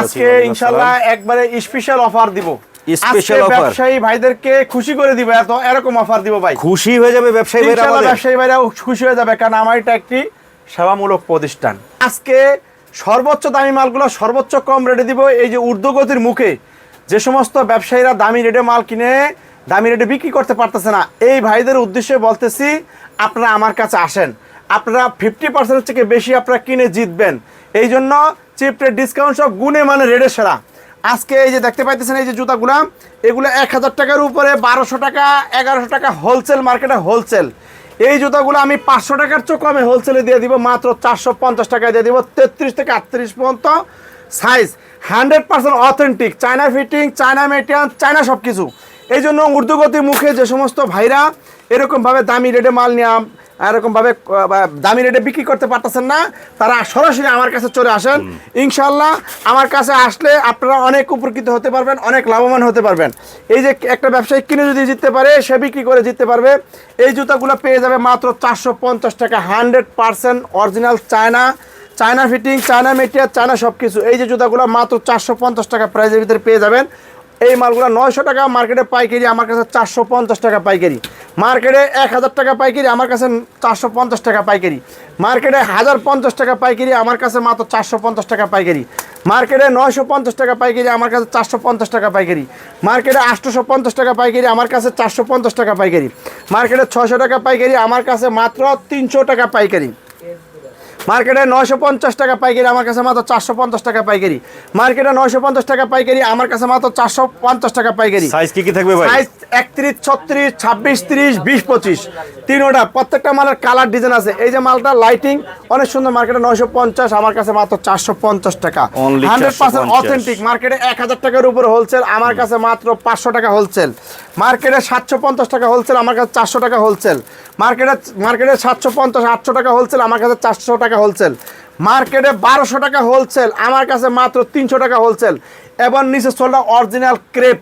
আজকে ইনশাল্লাহ একবারে স্পেশাল অফার দিব। Special আজকে ব্যবসায়ী ভাইদেরকে খুশি করে দিব এত এরকম অফার দিব ভাই। খুশি হয়ে যাবে ব্যবসায়ী ভাইরা আমাদের? ব্যবসায়ী ভাইরাও খুশি হয়ে যাবে কারণ আমার এটা একটি সেবামূলক প্রতিষ্ঠান। আজকে সর্বোচ্চ দামি মালগুলো সর্বোচ্চ কম রেটে দিব এই যে ঊর্ধ্বগতির মুখে যে সমস্ত ব্যবসায়ীরা দামি রেটে মাল কিনে দামি রেটে বিক্রি করতে পারতেছে না এই ভাইদের উদ্দেশ্যে বলতেছি আপনারা আমার কাছে আসেন। আপনারা ফিফটি পার্সেন্ট থেকে বেশি আপনারা কিনে জিতবেন। এই জন্য চিপ রেট ডিসকাউন্ট সব গুণে মানে রেটে সেরা। আজকে এই যে দেখতে পাইতেছেন, এই যে জুতাগুলা এগুলো এক হাজার টাকার উপরে বারোশো টাকা, এগারোশো টাকা হোলসেল মার্কেটে হোলসেল এই জুতাগুলো আমি পাঁচশো টাকার চেয়ে কমে হোলসেলে দিয়ে দিব, মাত্র চারশো পঞ্চাশ টাকায় দিয়ে দিব, তেত্রিশ থেকে আটত্রিশ পর্যন্ত size hundred percent authentic China fitting China material China সব কিছু এই জন্য ঊর্ধ্বগতি মুখে যে সমস্ত ভাইরা এরকমভাবে দামি রেটে মাল নেওয়া এরকমভাবে দামি রেটে বিক্রি করতে পারতেছেন না, তারা সরাসরি আমার কাছে চলে আসেন। ইনশাল্লাহ আমার কাছে আসলে আপনারা অনেক উপকৃত হতে পারবেন, অনেক লাভবান হতে পারবেন। এই যে একটা ব্যবসায়ী কিনে যদি জিততে পারে, সে বিক্রি করে জিততে পারবে। এই জুতাগুলো পেয়ে যাবে মাত্র চারশো পঞ্চাশ টাকা, hundred percent original China. China fitting, China material, China সব কিছু এই যে জুতাগুলো মাত্র চারশো পঞ্চাশ টাকা প্রাইজের ভিতরে পেয়ে যাবেন। এই মালগুলো নয়শো টাকা, মার্কেটে পাইকারি আমার কাছে চারশো পঞ্চাশ টাকা পাইকারি। মার্কেটে এক হাজার টাকা পাইকারি, আমার কাছে চারশো পঞ্চাশ টাকা পাইকারি। মার্কেটে হাজার পঞ্চাশ টাকা পাইকারি, আমার কাছে মাত্র চারশো পঞ্চাশ টাকা পাইকারি। মার্কেটে নয়শো পঞ্চাশ টাকা পাইকারি, আমার কাছে চারশো পঞ্চাশ টাকা পাইকারি। মার্কেটে আটশোশো পঞ্চাশ টাকা পাইকারি, আমার কাছে চারশো পঞ্চাশ টাকা পাইকারি। মার্কেটে ছশো টাকা পাইকারি, আমার কাছে মাত্র তিনশো টাকা পাইকারি। মার্কেটে নয়শো পঞ্চাশ টাকা পাইকারি আমার কাছে মাত্র চারশো পঞ্চাশ টাকা পাইকারি। মার্কেটে নয়শো পঞ্চাশ টাকা পাইকারি আমার কাছে মাত্র চারশো পঞ্চাশ টাকা পাইকারি। সাইজ কি কি থাকবে ভাই? সাইজ একত্রিশ ছত্রিশ ছাব্বিশ তিরিশ বিশ পঁচিশ। তিনোটা প্রত্যেকটা মালের কালার ডিজাইন আছে। এই যে মালটা লাইটিং অনেক সুন্দর মার্কেটে নয়শো পঞ্চাশ আমার কাছে মাত্র চারশো পঞ্চাশ টাকা। হান্ড্রেড পার্সেন্ট অথেন্টিক মার্কেটে এক হাজার টাকার উপর হোলসেল আমার কাছে মাত্র পাঁচশো টাকা হোলসেল মার্কেটে সাতশো পঞ্চাশ টাকা হোলসেল আমার কাছে চারশো টাকা হোলসেল মার্কেটে মার্কেটে সাতশো পঞ্চাশ, আটশো টাকা হোলসেল আমার কাছে চারশো টাকা হোলসেল মার্কেটে বারোশো টাকা হোলসেল আমার কাছে মাত্র তিনশো টাকা হোলসেল এবং নিচে সোলটা অরিজিনাল ক্রেপ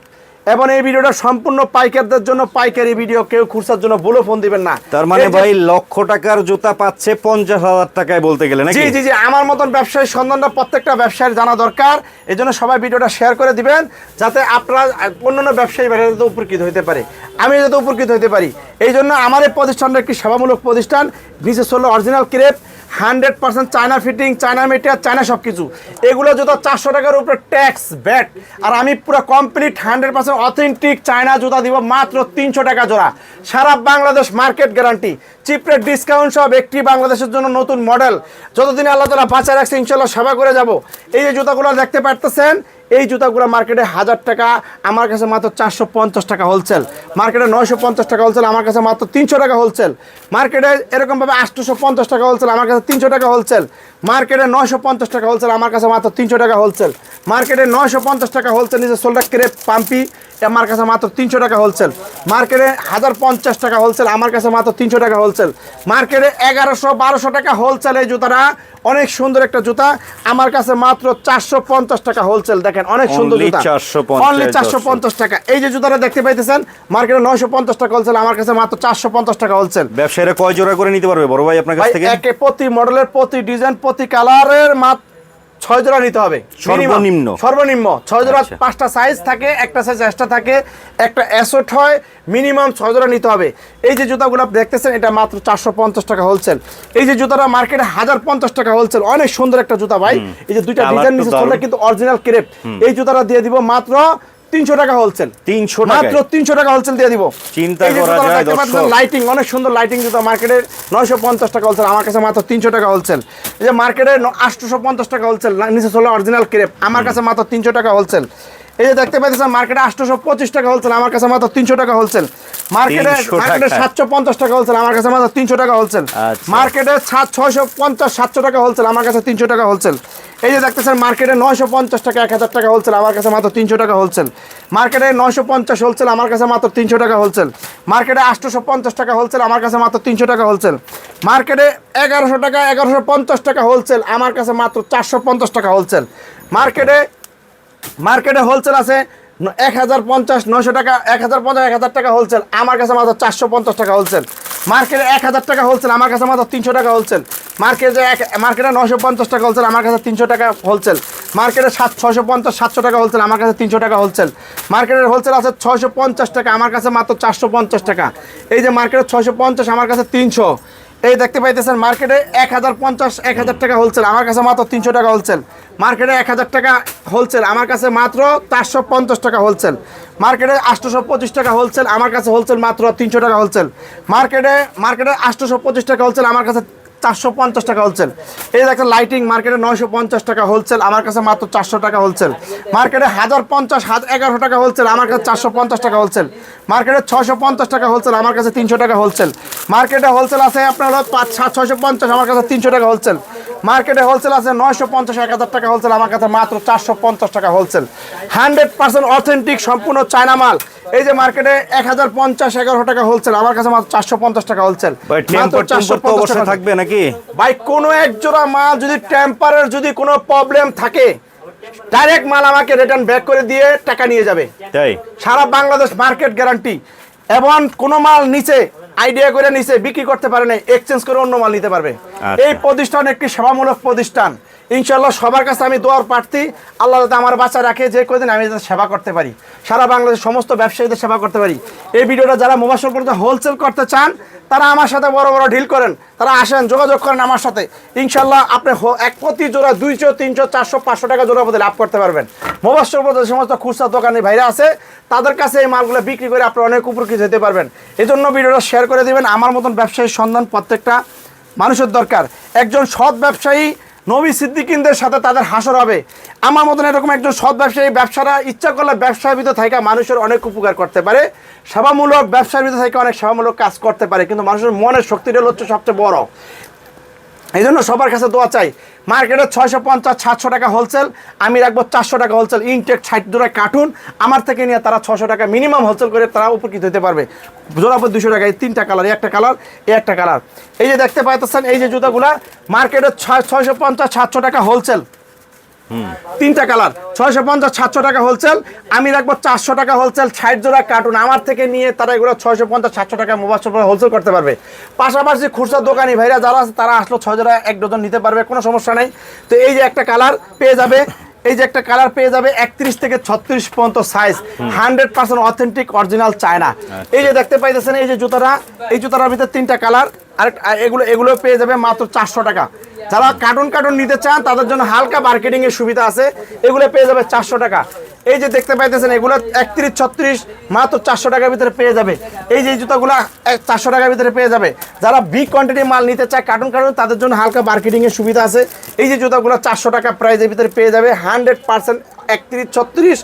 এবং এই ভিডিওটা সম্পূর্ণ পাইকারদের জন্য পাইকারি ভিডিও কেউ খুরসার জন্য বলে ফোন দিবেন না। তার মানে ভাই লক্ষ টাকার জুতা পাচ্ছে পঞ্চাশ হাজার টাকায় বলতে গেলে জি জি জি আমার মতন ব্যবসায়ী সন্ধানটা প্রত্যেকটা ব্যবসায়ীর জানা দরকার। এই জন্য সবাই ভিডিওটা শেয়ার করে দিবেন যাতে আপনারা অন্যান্য ব্যবসায়ী বাইরে যাতে উপকৃত হতে পারে। আমি যাতে উপকৃত হতে পারি। এই জন্য আমার এই প্রতিষ্ঠানটা একটি সেবামূলক প্রতিষ্ঠান বিশেষ চলল original crepe hundred percent China fitting, China material China সব কিছু এগুলো জুতা চারশো টাকার উপরে ট্যাক্স ব্যাট আর আমি পুরো complete hundred percent authentic China জুতা দিব মাত্র তিনশো টাকা জোড়া। সারা Bangladesh market guarantee cheap rate discount সব একটি বাংলাদেশের জন্য নতুন মডেল যতদিন আল্লাহ তালা বাঁচায় রাখছে ইনশাল্লাহ সেবা করে যাব। এই যে জুতাগুলো দেখতে পারতেছেন এই জুতাগুলো মার্কেটে হাজার টাকা, আমার কাছে মাত্র চারশো পঞ্চাশ টাকা হোলসেল মার্কেটে নয়শো পঞ্চাশ টাকা হোলসেল আমার কাছে মাত্র তিনশো টাকা হোলসেল মার্কেটে এরকমভাবে আটশোশো পঞ্চাশ টাকা হোলসেল আমার কাছে তিনশো টাকা হোলসেল মার্কেটে নয়শো পঞ্চাশ টাকা হোলসেল আমার কাছে মাত্র তিনশো টাকা হোলসেল মার্কেটে নয়শো পঞ্চাশ টাকা হোলসেল নিচে সোলটা ক্রেপ পাম্পি আমার কাছে মাত্র তিনশো টাকা হোলসেল মার্কেটে হাজার পঞ্চাশ টাকা হোলসেল আমার কাছে মাত্র তিনশো টাকা হোলসেল মার্কেটে এগারোশো বারোশো টাকা হোলসেল এই জুতাটা, অনেক সুন্দর একটা জুতা, আমার কাছে মাত্র চারশো পঞ্চাশ টাকা হোলসেল দেখেন। অনেক সুন্দর জুতা। 450 অনলি চারশো পঞ্চাশ টাকা। এই যে জুতাটা দেখতে পাইতেছেন মার্কেটে নয়শো পঞ্চাশ টাকা হোলসেল আমার কাছে মাত্র চারশো পঞ্চাশ টাকা হোলসেল ব্যবসায়ীরা কয় জোড়া করে নিতে পারবে? বড় ভাই আপনার কাছ থেকে? প্রতি মডেলের প্রতি ডিজাইন প্রতি কালারের মাত্র ছয় জোড়া নিতে হবে সর্বনিম্ন? সর্বনিম্ন। ছয় জোড়া আচ্ছা। পাঁচটা সাইজ থাকে একটা সাইজ এক্সট্রা থাকে একটা অ্যাসোট হয় মিনিমাম ছয় জোড়া নিতে হবে। এই যে জুতাগুলো আপনি দেখতেছেন এটা মাত্র চারশো পঞ্চাশ টাকা হোলসেল এই যে জুতাটা মার্কেটে হাজার পঞ্চাশ টাকা হোলসেল অনেক সুন্দর একটা জুতা ভাই। এই যে দুইটা ডিজাইন নিচে কিন্তু অরিজিনাল ক্রেপ এই জুতাটা দিয়ে দিব মাত্র তিনশো টাকা হোলসেল তিনশো মাত্র তিনশো টাকা হোলসেল দিয়ে দিব। চিন্তা করা যায়। লাইটিং অনেক সুন্দর লাইটিং জুতা মার্কেটে নয়শো পঞ্চাশ টাকা হোলসেল আমার কাছে মাত্র তিনশো টাকা হোলসেল এই যে মার্কেটে আটশোশো পঞ্চাশ টাকা হোলসেল নিচে চলে অরিজিনাল ক্রেপ আমার কাছে মাত্র তিনশো টাকা হোলসেল এই যে দেখতে পাচ্ছেন মার্কেটে আটশোশো পঁচিশ টাকা হোলসেল আমার কাছে মাত্র তিনশো টাকা হোলসেল মার্কেটে 300 মার্কেটে সাতশো পঞ্চাশ টাকা হোলসেল আমার কাছে মাত্র তিনশো টাকা হোলসেল। মার্কেটে সাত ছয়শো পঞ্চাশ সাতশো টাকা হোলসেল আমার কাছে তিনশো টাকা হোলসেল এই যে দেখতেছেন মার্কেটে নয়শো পঞ্চাশ টাকা, এক হাজার টাকা হোলসেল আমার কাছে মাত্র তিনশো টাকা হোলসেল মার্কেটে নয়শো পঞ্চাশ হোলসেল আমার কাছে মাত্র তিনশো টাকা হোলসেল মার্কেটে আটশোশো পঞ্চাশ টাকা হোলসেল আমার কাছে মাত্র তিনশো টাকা হোলসেল মার্কেটে এগারোশো টাকা, এগারোশো পঞ্চাশ টাকা হোলসেল আমার কাছে মাত্র চারশো পঞ্চাশ টাকা হোলসেল মার্কেটে মার্কেটে হোলসেল আছে এক হাজার পঞ্চাশ নশো টাকা, এক হাজার পঞ্চাশ, এক হাজার টাকা হোলসেল আমার কাছে মাত্র চারশো পঞ্চাশ টাকা হোলসেল মার্কেটে এক হাজার টাকা হোলসেল আমার কাছে মাত্র তিনশো টাকা হোলসেল মার্কেটে এক মার্কেটে নশো পঞ্চাশ টাকা হোলসেল আমার কাছে তিনশো টাকা হোলসেল মার্কেটে সাত ছশো পঞ্চাশ, সাতশো টাকা হোলসেল আমার কাছে তিনশো টাকা হোলসেল মার্কেটের হোলসেল আছে ছশো পঞ্চাশ টাকা, আমার কাছে মাত্র চারশো পঞ্চাশ টাকা। এই যে মার্কেটে ছশো পঞ্চাশ, আমার কাছে তিনশো। এই দেখতে পাইতেছেন, মার্কেটে এক হাজার পঞ্চাশ, এক হাজার টাকা হোলসেল আমার কাছে মাত্র তিনশো টাকা হোলসেল মার্কেটে এক হাজার টাকা হোলসেল আমার কাছে মাত্র চারশো পঞ্চাশ টাকা হোলসেল মার্কেটে আটশোশো পঁচিশ টাকা হোলসেল আমার কাছে হোলসেল মাত্র তিনশো টাকা হোলসেল মার্কেটে মার্কেটে আটশোশো পঁচিশ টাকা হোলসেল আমার কাছে চারশো পঞ্চাশ টাকা হোলসেল এই দেখেন লাইটিং মার্কেটে নয়শো পঞ্চাশ টাকা হোলসেল আমার কাছে মাত্র চারশো টাকা হোলসেল মার্কেটে হাজার পঞ্চাশ, হাজার এগারোশো টাকা হোলসেল আমার কাছে চারশো পঞ্চাশ টাকা হোলসেল মার্কেটে ছশো পঞ্চাশ টাকা হোলসেল আমার কাছে তিনশো টাকা হোলসেল মার্কেটে হোলসেল আছে আপনার পাঁচ, সাত ছশো পঞ্চাশ, আমার কাছে তিনশো টাকা হোলসেল মার্কেটে হোলসেল আছে নয়শো পঞ্চাশ এক হাজার টাকা হোলসেল আমার কাছে মাত্র চারশো পঞ্চাশ টাকা হোলসেল হান্ড্রেড পার্সেন্ট অথেন্টিক সম্পূর্ণ চায়না মাল। এই যে মার্কেটে এক হাজার পঞ্চাশ এগারোশো টাকা হোলসেল আমার কাছে মাত্র চারশো পঞ্চাশ টাকা হোলসেল থাকবে নাকি? ভাই কোনো এক জোড়া মাল যদি টেম্পারের যদি কোনো প্রবলেম থাকে ডাইরেক্ট মাল আমাকে রিটার্ন ব্যাক করে দিয়ে টাকা নিয়ে যাবে। তাই? সারা বাংলাদেশ মার্কেট গ্যারান্টি এবং কোনো মাল নিচে আইডিয়া করে নিচে বিক্রি করতে পারে নাই এক্সচেঞ্জ করে অন্য মাল নিতে পারবে আচ্ছা। এই প্রতিষ্ঠান একটি সেবামূলক প্রতিষ্ঠান ইনশাল্লাহ সবার কাছে আমি দোয়ার প্রার্থী। আল্লাহ যাতে আমার বাচ্চা রাখে, যে কদিন আমি যাতে সেবা করতে পারি। সারা বাংলাদেশ সমস্ত ব্যবসায়ীদের সেবা করতে পারি। এই ভিডিওটা যারা মোবাইল সম্পর্কে হোলসেল করতে চান, তারা আমার সাথে বড় বড় ডিল করেন। তারা আসেন, যোগাযোগ করেন আমার সাথে। ইনশাল্লাহ আপনি এক প্রতি জোড়া দুইশো, তিনশো, চারশো, পাঁচশো টাকা জোড়া প্রতি লাভ করতে পারবেন। মোবাইল সম্পর্কে সমস্ত খুচরা দোকানে ভাইরা আছে, তাদের কাছে এই মালগুলো বিক্রি করে আপনি অনেক উপকৃত হতে পারবেন। এই জন্য ভিডিওটা শেয়ার করে দেবেন। আমার মতন ব্যবসায়ীর সন্ধান প্রত্যেকটা মানুষের দরকার। একজন সৎ ব্যবসায়ী নবী সিদ্দিকিনদের সাথে তাদের হাসর হবে। আমার মতন এরকম একজন সৎ ব্যবসায়ী, ব্যবসারা ইচ্ছা করলে ব্যবসার ভিতরে থাকা মানুষের অনেক উপকার করতে পারে। সেবামূলক ব্যবসার ভিতরে থেকে অনেক সেবামূলক কাজ করতে পারে, কিন্তু মানুষের মনের শক্তিটা হচ্ছে সবচেয়ে বড়। এই জন্য সবার কাছে দোয়া চাই। মার্কেটে ছয়শো পঞ্চাশ, সাতশো টাকা হোলসেল আমি রাখব চারশো টাকা হোলসেল ইনটেক ষাট জোড়া কার্টুন আমার থেকে নিয়ে তারা ছশো টাকা মিনিমাম হোলসেল করে তারা উপকৃত হতে পারবে। জোড়া পর দুশো টাকা, এই তিনটা কালার একটা কালার এই একটা কালার এই যে দেখতে পাইতেছেন, এই যে জুতাগুলা, মার্কেটে ছয়, ছয়শো পঞ্চাশ, সাতশো টাকা হোলসেল তিনটা কালার। ছয়শো পঞ্চাশ সাতশো টাকা হোলসেল আমি রাখব চারশো টাকা হোলসেল ষাট জোড়া কার্টুন আমার থেকে নিয়ে তারা এগুলো ছয়শো পঞ্চাশ সাতশো টাকা মোবাইল শপে হোলসেল করতে পারবে। পাশাপাশি খুচরা দোকানি ভাইরা যারা আছে তারা আসলো ছয় জোড়া এক ডজন নিতে পারবে কোনো সমস্যা নেই। তো এই যে একটা কালার পেয়ে যাবে এই যে একটা কালার পেয়ে যাবে একত্রিশ থেকে ছত্রিশ পর্যন্ত size hundred percent authentic original China. এই যে দেখতে পাইতেছেন এই যে জুতাটা এই জুতাটার ভিতরে তিনটা কালার। আর আর এগুলো এগুলো পেয়ে যাবে মাত্র চারশো টাকা। যারা কার্টুন কার্টুন নিতে চান, তাদের জন্য হালকা মার্কেটিং এর সুবিধা আছে। এগুলো পেয়ে যাবে চারশো টাকা। এই যে দেখতে পাইতেছেন, এগুলো একত্রিশ ছত্রিশ, মাত্র চারশো টাকার ভিতরে পেয়ে যাবে। এই যে জুতাগুলো চারশো টাকার ভিতরে পেয়ে যাবে। যারা বিগ কোয়ান্টিটি মাল নিতে চায় কার্টুন কার্টুন, তাদের জন্য হালকা মার্কেটিং এর সুবিধা আছে। এই যে জুতাগুলো চারশো টাকা প্রাইজের ভিতরে পেয়ে যাবে। হান্ড্রেড পার্সেন্ট একত্রিশ ছত্রিশ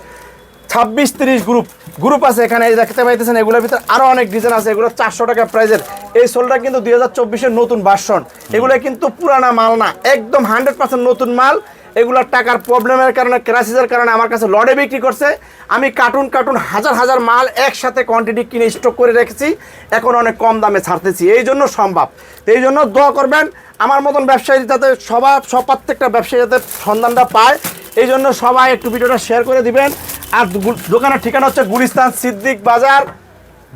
ছাব্বিশ তিরিশ গ্রুপ গ্রুপ আছে এখানে দেখতে পাইতেছেন, এগুলোর ভিতরে আরও অনেক ডিজাইন আছে, এগুলো চারশো টাকা প্রাইজের এই সোলটা কিন্তু দুই হাজার চব্বিশের নতুন ভার্সন এগুলো কিন্তু পুরানা মাল না, একদম হান্ড্রেড পার্সেন্ট নতুন মাল। এগুলোর টাকার প্রবলেমের কারণে ক্রাইসিসের কারণে আমার কাছে লড়ে বিক্রি করছে। আমি কার্টুন কার্টুন হাজার হাজার মাল একসাথে কোয়ান্টিটি কিনে স্টক করে রেখেছি। এখন অনেক কম দামে ছাড়তেছি। এই জন্য সম্ভব। এই জন্য দোয়া করবেন, আমার মতন ব্যবসায়ী যাতে সবার, সব প্রত্যেকটা ব্যবসায়ী যাতে সন্ধানটা পায়। এই জন্য সবাই একটু ভিডিওটা শেয়ার করে দিবেন। আর দোকানের ঠিকানা হচ্ছে গুলিস্তান সিদ্দিক বাজার,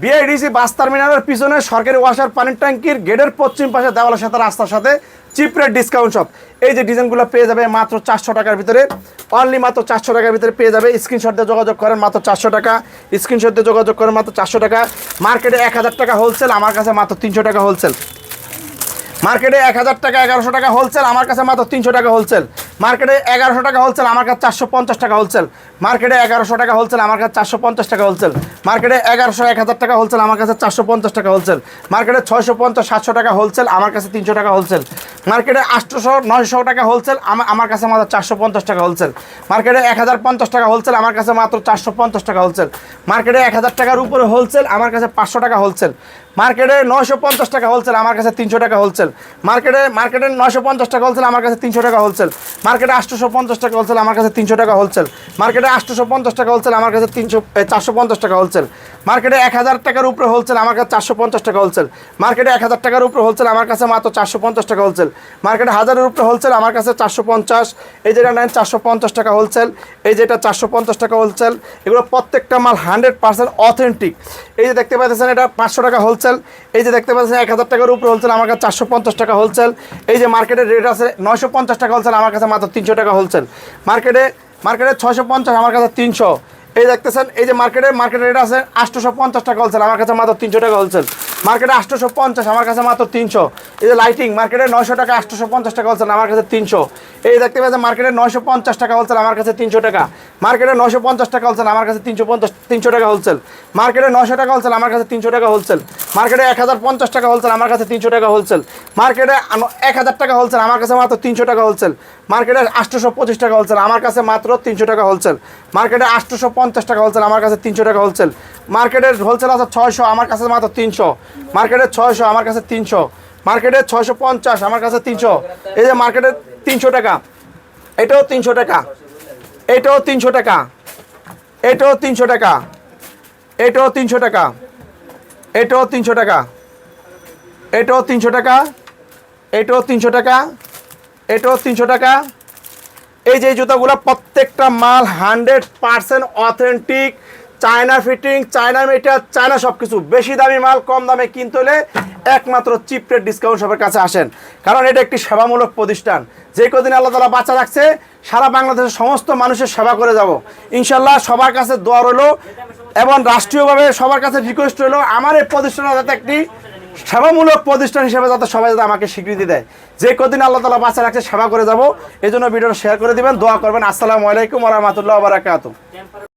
বিআইডিসি বাস টার্মিনালের পিছনে সরকারি ওয়াশার পানির ট্যাঙ্কির গেটের পশ্চিম পাশে দেওয়ালের সাথে রাস্তার সাথে চিপ রেট ডিসকাউন্ট শপ এই যে ডিজাইনগুলো পেয়ে যাবে মাত্র চারশো টাকার ভিতরে অনলি মাত্র চারশো টাকার ভিতরে পেয়ে যাবে। স্ক্রিনশট দিয়ে যোগাযোগ করেন মাত্র চারশো টাকা। স্ক্রিনশট দিয়ে যোগাযোগ করেন মাত্র চারশো টাকা। মার্কেটে এক হাজার টাকা হোলসেল আমার কাছে মাত্র তিনশো টাকা হোলসেল মার্কেটে এক হাজার টাকা, এগারোশো টাকা হোলসেল আমার কাছে মাত্র তিনশো টাকা হোলসেল মার্কেটে এগারোশো টাকা হোলসেল আমার কাছে চারশো পঞ্চাশ টাকা হোলসেল মার্কেটে এগারোশো টাকা হোলসেল আমার কাছে চারশো পঞ্চাশ টাকা হোলসেল মার্কেটে এগারোশো, এক হাজার টাকা হোলসেল আমার কাছে চারশো পঞ্চাশ টাকা হোলসেল মার্কেটে ছয়শো পঞ্চাশ, সাতশো টাকা হোলসেল আমার কাছে তিনশো টাকা হোলসেল মার্কেটে আটশোশো নয়শো টাকা হোলসেল আমার কাছে মাত্র চারশো পঞ্চাশ টাকা হোলসেল মার্কেটে এক হাজার পঞ্চাশ টাকা হোলসেল আমার কাছে মাত্র চারশো পঞ্চাশ টাকা হোলসেল মার্কেটে এক হাজার টাকার উপরে হোলসেল আমার কাছে পাঁচশো টাকা হোলসেল মার্কেটে নয়শো পঞ্চাশ টাকা হোলসেল আমার কাছে তিনশো টাকা হোলসেল মার্কেটে মার্কেটে নয়শো পঞ্চাশ টাকা হোলসেল আমার কাছে তিনশো টাকা হোলসেল মার্কেটে আটশোশো পঞ্চাশ টাকা হোলসেল আমার কাছে তিনশো টাকা হোলসেল মার্কেটে আটশোশো পঞ্চাশ টাকা হোলসেল আমার কাছে তিনশো চারশো পঞ্চাশ টাকা হোলসেল মার্কেটে এক হাজার টাকার উপরে হোলসেল আমার কাছে চারশো পঞ্চাশ টাকা হোলসেল মার্কেটে এক হাজার টাকার উপরে হোলসেল আমার কাছে মাত্র চারশো পঞ্চাশ টাকা হোলসেল মার্কেটে হাজারের উপরে হোলসেল আমার কাছে চারশো পঞ্চাশ। এই যেটা নেন, চারশো পঞ্চাশ টাকা হোলসেল এই যেটা চারশো পঞ্চাশ টাকা হোলসেল এগুলো প্রত্যেকটা মাল হান্ড্রেড পার্সেন্ট অথেন্টিক এই যে দেখতে পাচ্ছেন এটা পাঁচশো টাকা হোলসেল এই যে দেখতে পাচ্ছেন এক হাজার টাকার উপরে হোলসেল আমার কাছে চারশো পঞ্চাশ টাকা হোলসেল এই যে মার্কেটের রেট আছে নয়শো পঞ্চাশ টাকা হোলসেল আমার কাছে মাত্র তিনশো টাকা হোলসেল মার্কেটে মার্কেটে ছয়শো পঞ্চাশ, আমার কাছে তিনশো। এই দেখতেছেন, এই যে মার্কেটে মার্কেটে রেট আছে আটশোশো পঞ্চাশ টাকা হোলসেল আমার কাছে মাত্র তিনশো টাকা হোলসেল মার্কেটে আটশোশো পঞ্চাশ আমার কাছে মাত্র তিনশো এই যে লাইটিং মার্কেটে নয়শো টাকা আটশোশো পঞ্চাশ টাকা হোলসেল আমার কাছে তিনশো এই দেখতে পাচ্ছেন মার্কেটে নয়শো পঞ্চাশ টাকা হোলসেল আমার কাছে তিনশো টাকা মার্কেটে নয়শো পঞ্চাশ টাকা হোলসেল আমার কাছে তিনশো পঞ্চাশ তিনশো টাকা হোলসেল মার্কেটে নয়শো টাকা হোলসেল আমার কাছে তিনশো টাকা হোলসেল মার্কেটে এক হাজার পঞ্চাশ টাকা হোলসেল আমার কাছে তিনশো টাকা হোলসেল মার্কেটে এক হাজার টাকা হোলসেল আমার কাছে মাত্র তিনশো টাকা হোলসেল মার্কেটে আটশোশো পঁচিশ টাকা হোলসেল আমার কাছে মাত্র তিনশো টাকা হোলসেল মার্কেটে আটশোশো পঞ্চাশ টাকা হোলসেল আমার কাছে তিনশো টাকা হোলসেল মার্কেটের হোলসেল আছে ছয়শো আমার কাছে মাত্র তিনশো মার্কেটে ছয়শো, আমার কাছে তিনশো। মার্কেটে ছয়শো পঞ্চাশ, আমার কাছে তিনশো। এই যে মার্কেটে তিনশো টাকা, এটাও তিনশো টাকা, এটাও তিনশো টাকা, এটাও তিনশো টাকা, এটাও তিনশো টাকা, এটাও তিনশো টাকা, এটাও তিনশো টাকা, এটাও তিনশো টাকা, এটাও তিনশো টাকা। এই যে জুতাগুলো প্রত্যেকটা মাল hundred percent authentic China fitting, China metre China সব কিছু বেশি দামি মাল, কম দামে কিনতে হলে একমাত্র চিপ রেট ডিসকাউন্ট শপের কাছে আসেন। কারণ এটা একটি সেবামূলক প্রতিষ্ঠান। যে কদিন আল্লাহ তালা বাচ্চা রাখছে, সারা বাংলাদেশের সমস্ত মানুষের সেবা করে যাব। ইনশাল্লাহ সবার কাছে দোয়া রইল এবং রাষ্ট্রীয়ভাবে সবার কাছে রিকোয়েস্ট রইল, আমার এই প্রতিষ্ঠানে যাতে একটি সেবামূলক প্রতিষ্ঠান হিসেবে যাতে সবাই যাতে আমাকে স্বীকৃতি দেয়। যে কদিন আল্লাহ তালা বাচ্চা রাখছে, সেবা করে যাব। এই জন্য ভিডিওটা শেয়ার করে দিবেন, দোয়া করবেন। আসসালামু আলাইকুম রহমতুল্লাহ বারাকাতু